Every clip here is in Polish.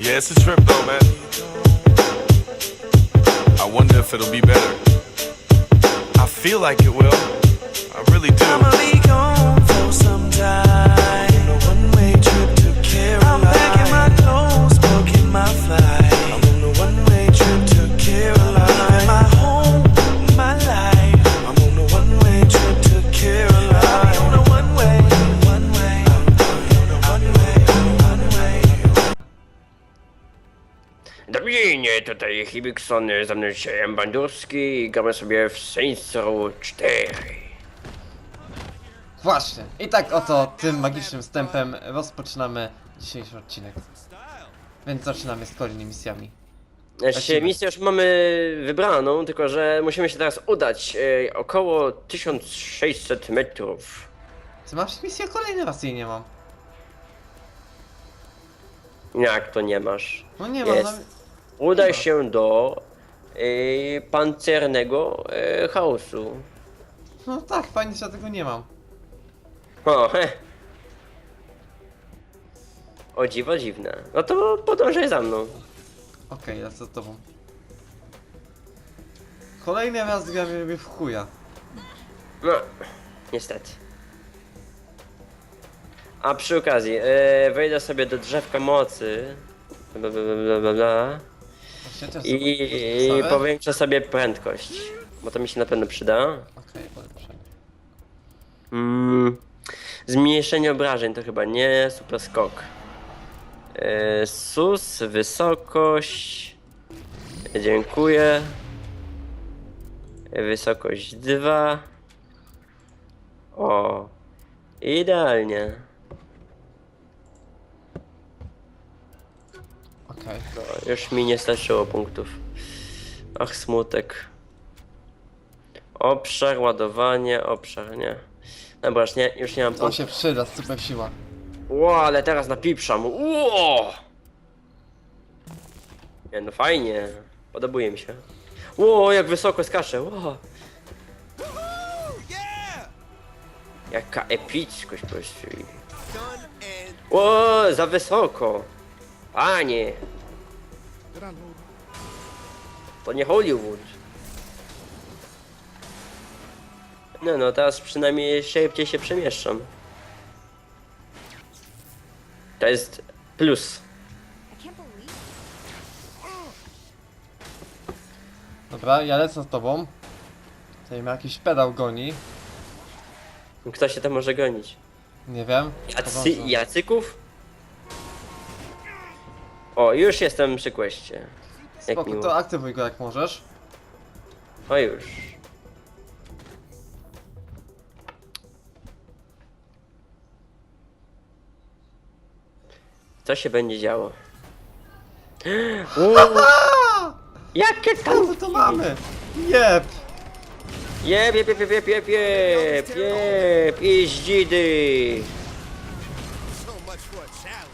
Yeah, it's a trip though, man. I wonder if it'll be better. I feel like it will. I really do. Tutaj Hibikson, ze mną dzisiaj Bandurski i gramy sobie w Saints Row 4. Właśnie. I tak oto tym magicznym wstępem rozpoczynamy dzisiejszy odcinek. Więc zaczynamy z kolejnymi misjami. Znaczy, Lecimy. misję już mamy wybraną, tylko że musimy się teraz udać e, około 1600 metrów. Ty masz misję kolejny raz jej nie mam. Jak to nie masz? No nie mam. Jest. No, Udaj ma. się do e, pancernego e, chaosu. no tak, fajnie, że ja tego nie mam. O, he. O dziwo dziwne. No to podążaj za mną. Okej, lecę z tobą. Kolejny raz gra mnie w chuja. No, niestety. A przy okazji, e, wejdę sobie do drzewka mocy. Bla, bla, bla, bla, bla, Też I, powiększę sobie prędkość. Bo to mi się na pewno przyda. Okej. Mm, zmniejszenie obrażeń to chyba nie. Super skok. E, sus, wysokość. Dziękuję. Wysokość 2. O. Idealnie. Okej. No, już mi nie starczyło punktów. Ach, smutek. Obszar, ładowanie, obszar, nie. Dobra, już nie, już nie mam To punktów. się przyda, super siła. Ło, ale teraz napiprzam. Ło! Nie, no fajnie. Podobuje mi się. Ło, jak wysoko skaczę. Ło. Jaka epickość po prostu. Ło, za wysoko. Panie. To nie Hollywood. No, no, teraz przynajmniej szybciej się przemieszczam. To jest plus. Dobra, ja lecę z tobą. Tutaj mnie jakiś pedał goni. Kto się tam może gonić? Nie wiem. Jacy, jacyków? O, już jestem przy kwestie. Jak Spoko, miło. to aktywuj go jak możesz. O już. Co się będzie działo? Uuu, Jakie Co tam? my to mamy? Jeb! Jeb, jeb, jeb, jeb, jeb, jeb, jeb, jeb, jeździdy.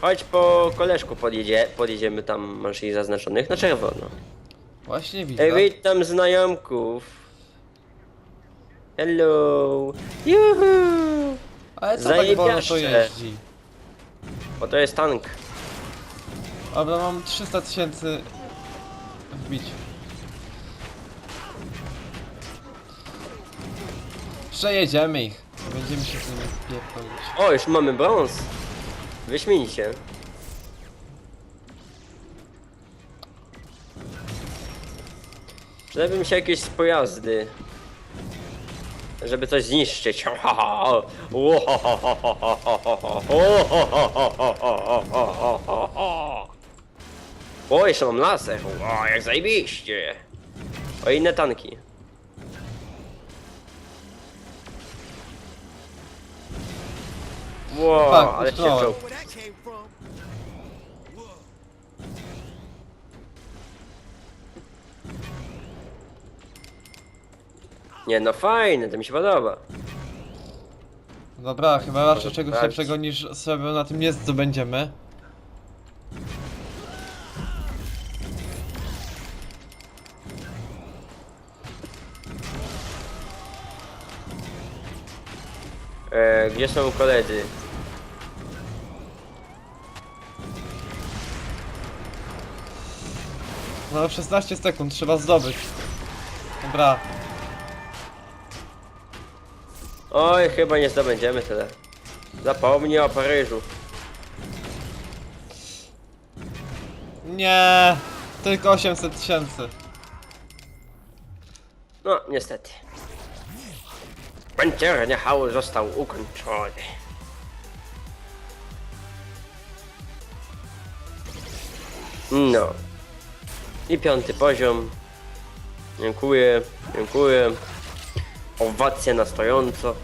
Chodź po koleżku podjedzie, podjedziemy tam, masz ich zaznaczonych na czerwono. Właśnie widzę. Ej, witam znajomków. Hello. Juhu. Ale co tak wolno to jeździ? O, to jest tank. Dobra, mam 300 tysięcy wbić. Przejedziemy ich. Będziemy się z nimi pierdolić. O, już mamy brąz. Wyśmienicie. Przydałyby mi się jakieś pojazdy. Żeby coś zniszczyć. O, jeszcze mam laser. O, jak zajebiście. O, inne tanki. Wow, ale się czoł. Nie no fajne, to mi się podoba. Dobra, chyba raczej czegoś sprawdzić. lepszego niż sobie na tym nie zdobędziemy. E, gdzie są koledzy? No 16 sekund trzeba zdobyć. Dobra. Oj, chyba nie zdobędziemy tyle. Zapomnij o Paryżu. Nie, tylko 800 tysięcy. No, niestety. Pancierny hał został ukończony. No. I piąty poziom. Dziękuję, dziękuję. Owacje na stojąco.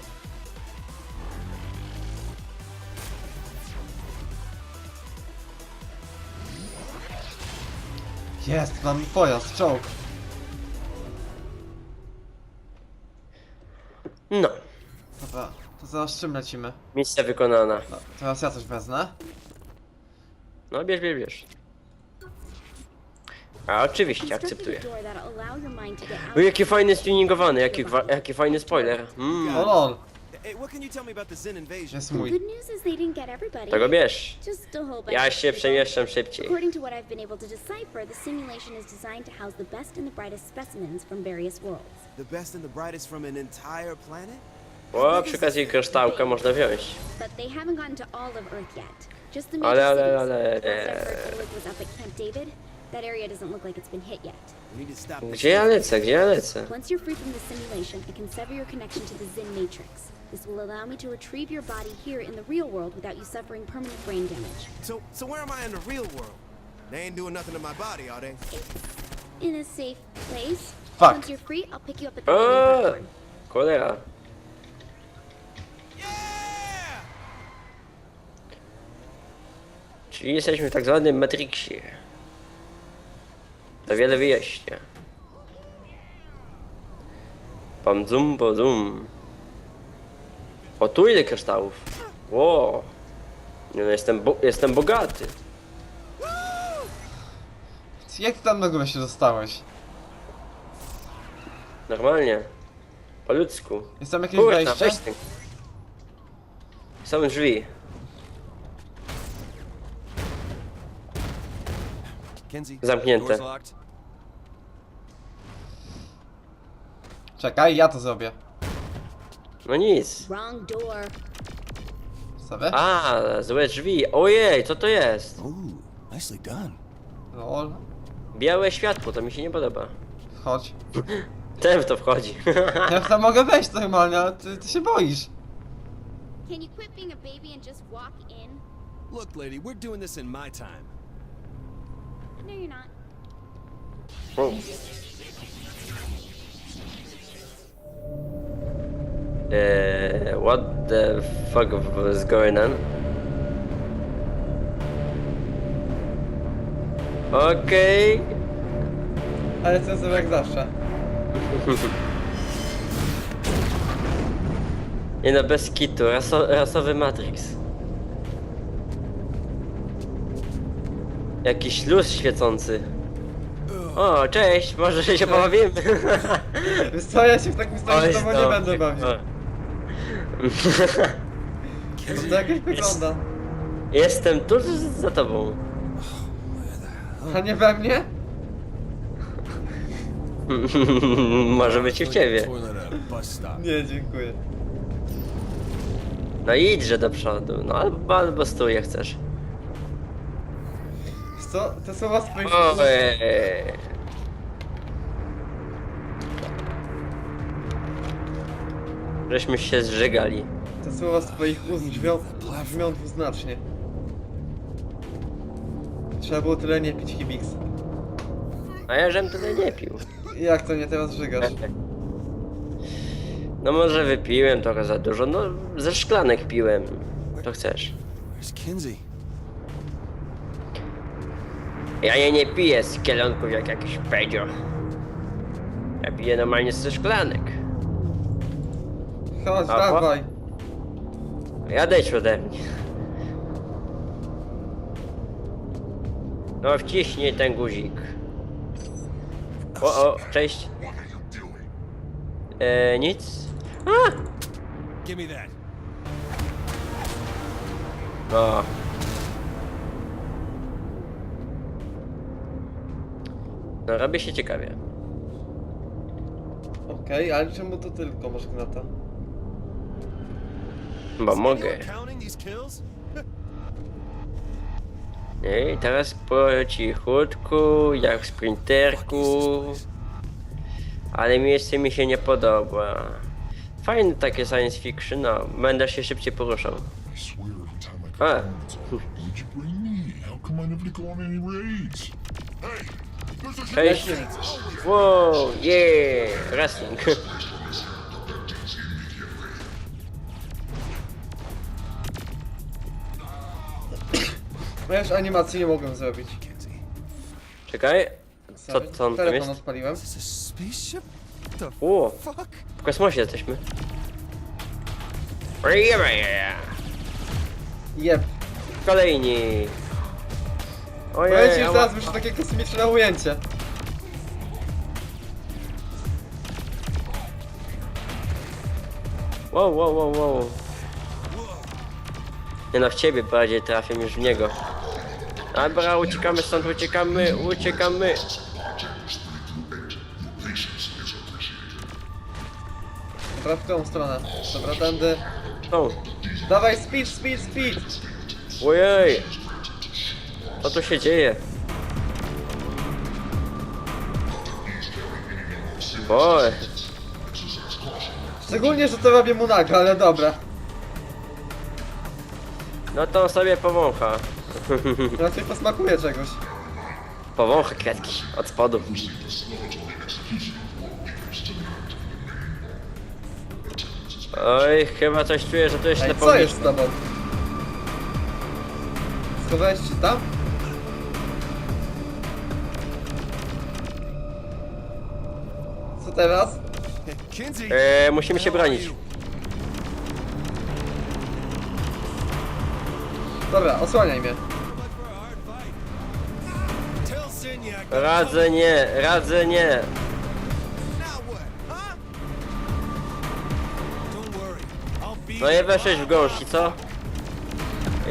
Jest, mam pojazd, czołg. No, Dobra, to zaraz czym lecimy? misja wykonana. No, teraz ja coś wezmę. No, bierz, bierz, bierz. A oczywiście, akceptuję. O, jaki fajny tuningowany, jaki, gwa- jaki fajny spoiler. Mm, O lol, Hey, what can you tell me about the Zen invasion? jest mój. Good news is they didn't get everybody. tego bierz. Just a whole bunch Ja of się people. przemieszczam szybciej. According to what I've been able to decipher, the simulation is designed to house the best and the brightest specimens from various worlds. The best and the brightest from an entire planet? O, przy okazji kryształka można wziąć. But they haven't gotten to all of Earth yet. Just the Ale, major ale, cities. ale, Last I've heard Oleg was up at Camp David. That area doesn't look like it's been hit yet. We need to stop. Gdzie ja lecę, gdzie ja lecę? Once you're free from the simulation, I can sever your connection to the Zin Matrix. This will allow me to retrieve your body here in the real world without you suffering permanent brain damage. So, so where am I in the real world? They ain't doing nothing to my body, are they? In a safe place. Fuck. Once you're free, I'll pick you up at the landing O, platform. cholera. Yeah! Czyli jesteśmy w tak zwanym Matrixie. To wiele wyjaśnia. Pam zum, bo zum. O, tu ile kryształów. Ło. Nie no, jestem, bo jestem bogaty. Jak ty tam na górę się dostałeś? Normalnie. Po ludzku. Jest tam jakieś Kurna, wejście? weź ten. Są drzwi. Kenzie, Zamknięte. Czekaj, ja to zrobię. No nic. Wrong door. Sobie? A, złe drzwi. Ojej, co to jest? Ooh, nicely done. Lol. Białe światło, to mi się nie podoba. Chodź. Ten w to wchodzi. Ja tam mogę wejść normalnie, ale ty, ty się boisz. Can you quit being a baby and just walk in? Look, lady, we're doing this in my time. No, you're not. Eee, what the fuck was going on? Okej. Ale co jest jak zawsze. Nie no, bez kitu. Raso, rasowy Matrix. Jakiś luz świecący. O, cześć, może się pobawimy. Wiesz co, ja się w takim stanie z tobą nie stop. będę bawił. O. To jakieś wygląda. Jestem tuż za tobą. A nie we mnie? Może być i w ciebie. Nie, dziękuję. No idźże do przodu, no albo, albo stój jak chcesz. Co, te słowa z twoich Ojej. Żeśmy się zżygali. Te słowa z twoich ust brzmią, brzmią dwuznacznie. Trzeba było tyle nie pić Hibix. A ja żem tyle nie pił. Jak to nie teraz żygasz? No może wypiłem trochę za dużo, no ze szklanek piłem. To chcesz. Where's Kenzie? Ja je nie piję z kielonków jak jakiś pedzio. Ja piję normalnie ze szklanek. Chodź, A, po- dawaj. Ja dejdź ode mnie. No wciśnij ten guzik. O, o, cześć. E, nic? A! Give me that. No. No robi się ciekawie. Okej, ale czemu to tylko masz gnata? Bo mogę. I teraz po cichutku, jak w sprinterku. Ale miejsce mi się nie podoba. Fajne takie science fiction, no. Będę się szybciej poruszał. I swear every time I Ah. come home, it's like, why'd you bring me? How come I never go on any raids? Hey, Cześć! Wow, yeah! Wrestling. No ja już animacji nie mogłem zrobić. Czekaj. Co, Sorry. co on tam Telefon jest? odpaliłem. Is this a spaceship? The O, fuck? w kosmosie jesteśmy. Jeb. Kolejni. Powiem ci, Ojej, że ała. teraz wyszło takie kosmiczne ujęcie. Wow, wow, wow, wow. Nie no, w ciebie bardziej trafię niż w niego. Dobra, uciekamy stąd, uciekamy, uciekamy. Dobra, w którą stronę? Dobra, tędy. O, Dawaj, speed, speed, speed! ojej. Co tu się dzieje? Boy. Szczególnie, że to robię mu nago, ale dobra. No to sobie powącha. Raczej posmakuje czegoś. Powącha kwiatki od spodu. Oj, chyba coś czuję, że to jest Ej, co jest z tobą? Schowałeś się tam? Co teraz? Eee, musimy się bronić. Dobra, osłaniaj mnie. Radzę nie, radzę nie. No i weszłeś w gąszcz, i co?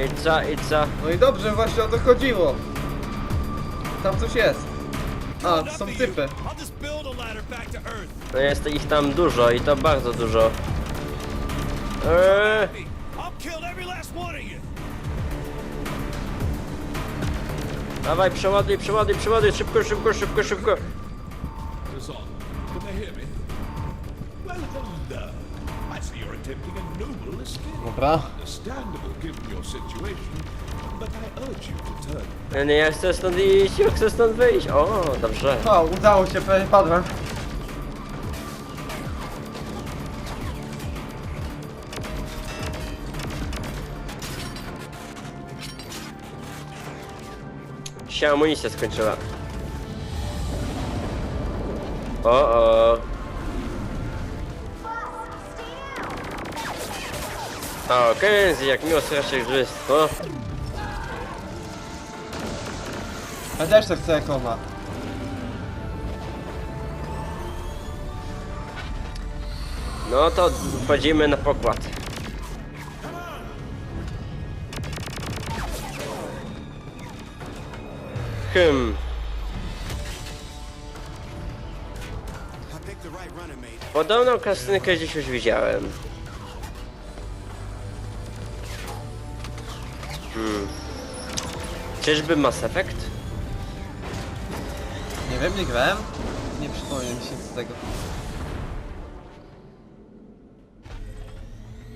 I co, i co? No i dobrze, właśnie o to chodziło. Tam coś jest. A, to są typy. No jest ich tam dużo i to bardzo dużo. Eee, dawaj, przeładuj, przeładuj, przeładuj, szybko, szybko, szybko, szybko. Dobra. Nie, nie, ja chcę stąd iść, ja chcę stąd wyjść. O, dobrze. O, udało się, prawie padłem. się amunicja skończyła. O, o. O, Kenzie, jak miło słyszeć wszystko. Ja też tak chcę jak ona. No to wchodzimy na pokład. Hmm, podobną kastynkę gdzieś już widziałem. Hmm. Czyżby Mass Effect? Nie wiem, nie grałem. Nie przypomnę mi się z tego.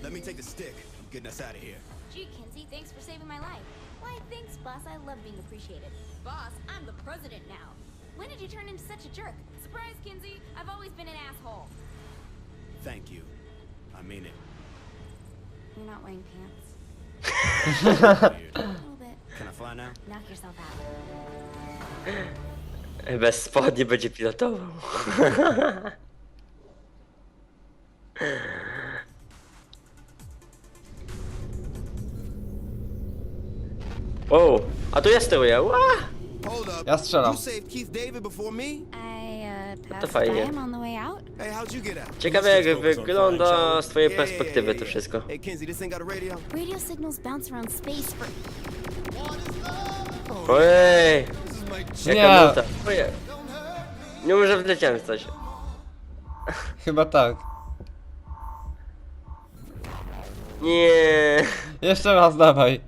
Let me take the stick. I'm getting us out of here. Gee, Kinsey, thanks for saving my life. Why, thanks, boss. I love being appreciated. Boss, I'm the president now. When did you turn into such a jerk? Surprise, Kinsey. I've always been an asshole. Thank you. I mean it. You're not wearing pants. A little bit. Can I fly now? Knock yourself out. Bez spodni będzie pilotował. O, a tu ja. Ła! Hold up. Ja strzelam. You saved Keith David before me? I, uh, to passed fajnie. by him on the way out. Hey, how'd you get out? Ciekawe jak wygląda z twojej perspektywy to wszystko. Hey, Kinsey, this thing got a radio? Radio signals bounce around space for. Ojej, jaka Nie. nuta. Nie może wleciałem w coś. Chyba tak. Nie, Jeszcze raz dawaj.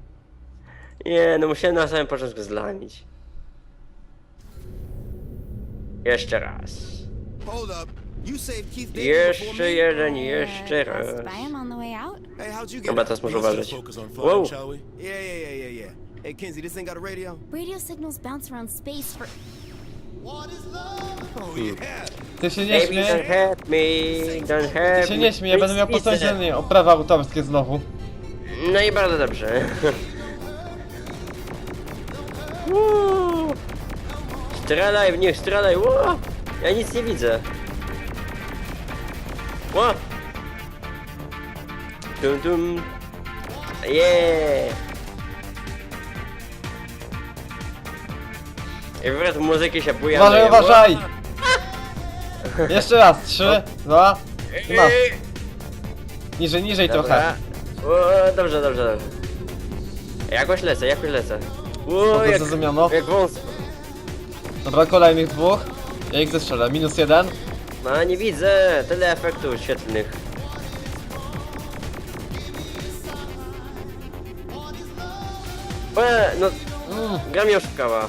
nie, no musiałem na samym początku zlamić. Jeszcze raz. Hold up. You saved Keith David before Jeszcze me? jeden, jeszcze raz. Passed by him on the way out? Hey, how'd you get Dobra, out? teraz może uważać. Wow. Yeah, yeah, yeah, yeah, yeah. Hey, Kinsey, this ain't got a radio? Radio signals bounce around space for. Ty się nie Baby, don't śmiej. hurt me, don't hurt Ty się me. nie śmiej, ja będę miał Widzę. potężne oprawy autorskie znowu. No i bardzo dobrze. Uuu. Strzelaj w nich, strzelaj, Ło! Ja nic nie widzę. Ło! Dum dum. Yeah! I wreszcie muzyki się buja. Uważaj, uważaj! Jeszcze raz, trzy, dwa, masz. Niżej, niżej trochę. O, dobrze, dobrze, dobrze. Jakoś lecę, jakoś lecę. O, Dobrze jak, zrozumiano. jak wąs. Dobra, kolejnych dwóch. Ja ich zestrzelę. Minus jeden. No nie widzę, tyle efektów świetlnych. E, no, gra mnie oszukała.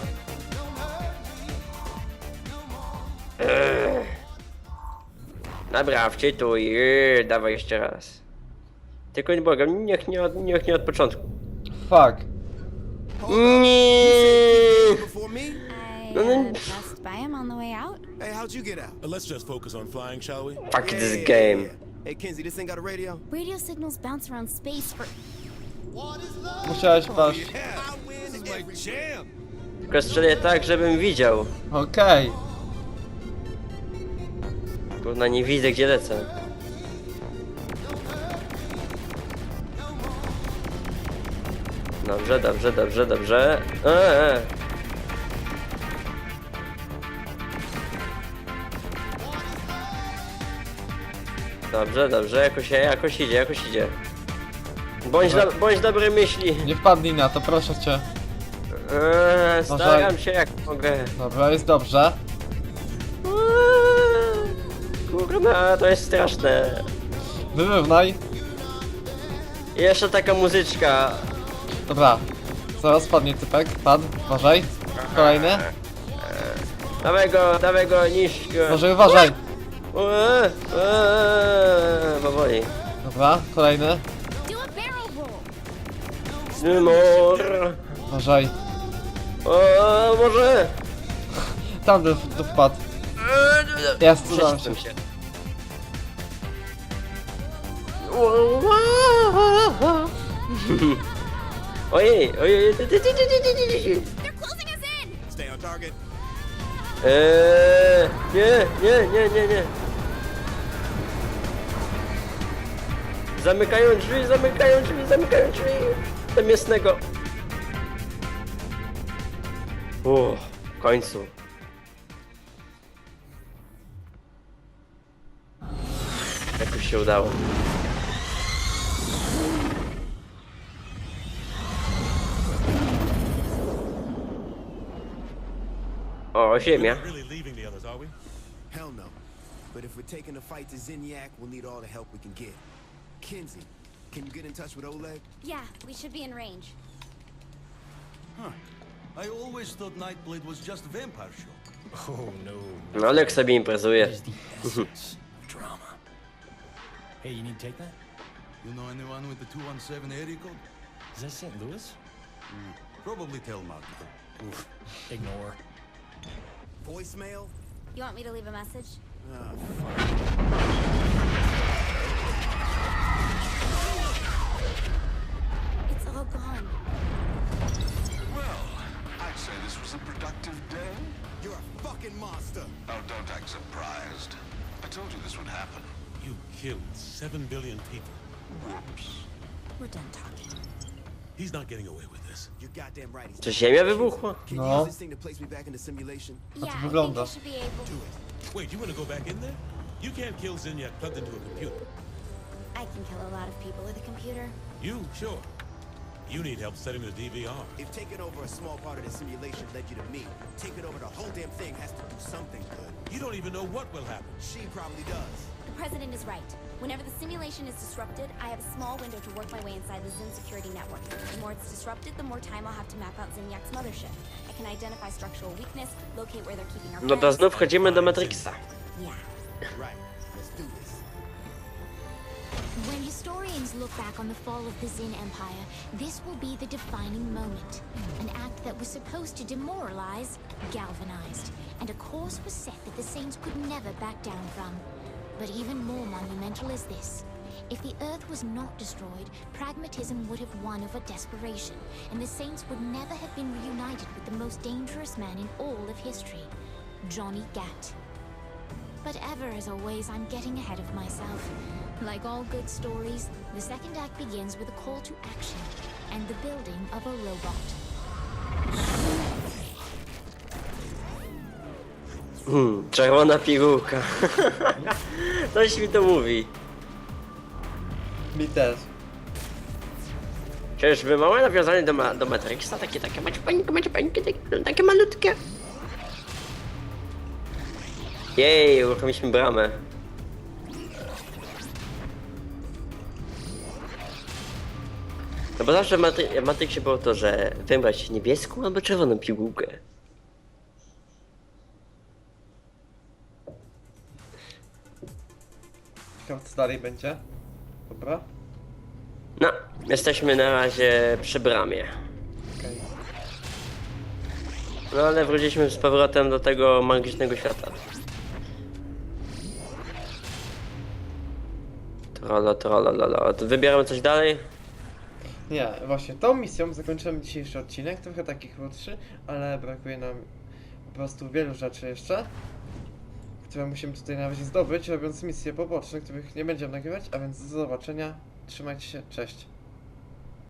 Dobra, wczytuj, Eee, dawaj jeszcze raz. Tylko nie błagam, niech nie od, niech nie od początku. Fuck. Nie. Before me? I No, no. uh, passed by him on the way out? Hey, how'd you get out? Uh, Let's just focus on flying, shall we? Fuck this game. Hey, Kinsey, this ain't got a radio? Radio signals bounce around space for. Musiałeś paść. Yeah, my jam. Tylko strzelę tak, żebym widział. Okej. Kurna, nie widzę gdzie lecę. Dobrze, dobrze, dobrze, dobrze. Eee. Dobrze, dobrze, jakoś, jakoś idzie, jakoś idzie. Bądź, do, bądź dobrej myśli. Nie wpadnij na to, proszę cię. Eee, staram się jak mogę. Dobra, jest dobrze. Kurna, to jest straszne. Wyrównaj. I jeszcze taka muzyczka. Dobra. Zaraz padnie typek. Padł. Uważaj. Kolejny. Dawaj go, dawaj go, niszcz go. Uważaj, uważaj. Eee, eee, Powoli. Dobra, kolejny. Do a barrel roll! Zmor. Uważaj. O, może. Tam do, do wpadł. Jest, udało się. Się. Ojej, ojej, ty, ty, ty, ty, ty, ty, ty, ty. They're closing us in! Stay on target. Eee, nie, nie, nie, nie, nie. Zamykają drzwi, zamykają drzwi, zamykają drzwi. Do mięsnego. O, w końcu. Jakoś się udało. O, ziemia. We're really leaving the others, are we? Hell no. But if we're taking the fight to Zinyak, we'll need all the help we can get. Kinsey, can you get in touch with Oleg? Yeah, we should be in range. Huh. I always thought Nightblade was just a vampire show. Oh no, No, Olek sobie imprezuje. is the essence of drama. Hey, you need to take that? You know anyone with the 217 area code? Is that St. Louis? Probably Telmark. Oof, ignore. Voicemail? You want me to leave a message? Ah, It's all gone. Well, I'd say this was a productive day. You're a fucking monster. Oh, don't act surprised. I told you this would happen. You killed seven billion people. Whoops. We're done talking. He's not getting away with this. You're goddamn right. He's Czy ziemia wybuchła? Can you No. use this thing to place me back into simulation? Yeah, I think wygląda. should be able. Wait, you want to go back in there? You can't kill Zinyak plugged into a computer. I can kill a lot of people with a computer. You, sure. You need help setting the DVR. If taking over a small part of the simulation led you to me, taking over the whole damn thing has to do something good. You don't even know what will happen. She probably does. The president is right. Whenever the simulation is disrupted, I have a small window to work my way inside the Zin security network. The more it's disrupted, the more time I'll have to map out Zinniac's mothership. I can identify structural weakness, locate where they're keeping our No to friends. znów wchodzimy do Matrixa. Yeah. Right. Let's do this. When historians look back on the fall of the Zin Empire, this will be the defining moment. An act that was supposed to demoralize, galvanized, and a course was set that the Saints could never back down from. But even more monumental is this. If the Earth was not destroyed, pragmatism would have won over desperation, and the Saints would never have been reunited with the most dangerous man in all of history, Johnny Gat. But ever as always, I'm getting ahead of myself. Like all good stories, the second act begins with a call to action and the building of a robot. Hmm, czerwona pigułka. Coś mi to mówi. Mi też. Czyżby małe nawiązanie do, ma do Matrixa? Takie, takie maciupeńkie, maciupeńkie, takie, takie malutkie. Jej, uruchomiliśmy bramę. No bo zawsze w Matry w Matrixie było to, że wybrać niebieską albo czerwoną pigułkę. Ciekawe co dalej będzie. Dobra. No, jesteśmy na razie przy bramie. Okej. No ale wróciliśmy z powrotem do tego magicznego świata. Trolla, trolla, lala. Wybieramy coś dalej? Nie, właśnie tą misją zakończymy dzisiejszy odcinek, trochę taki krótszy, ale brakuje nam po prostu wielu rzeczy jeszcze, które musimy tutaj na razie zdobyć, robiąc misje poboczne, których nie będziemy nagrywać, a więc do zobaczenia, trzymajcie się, cześć.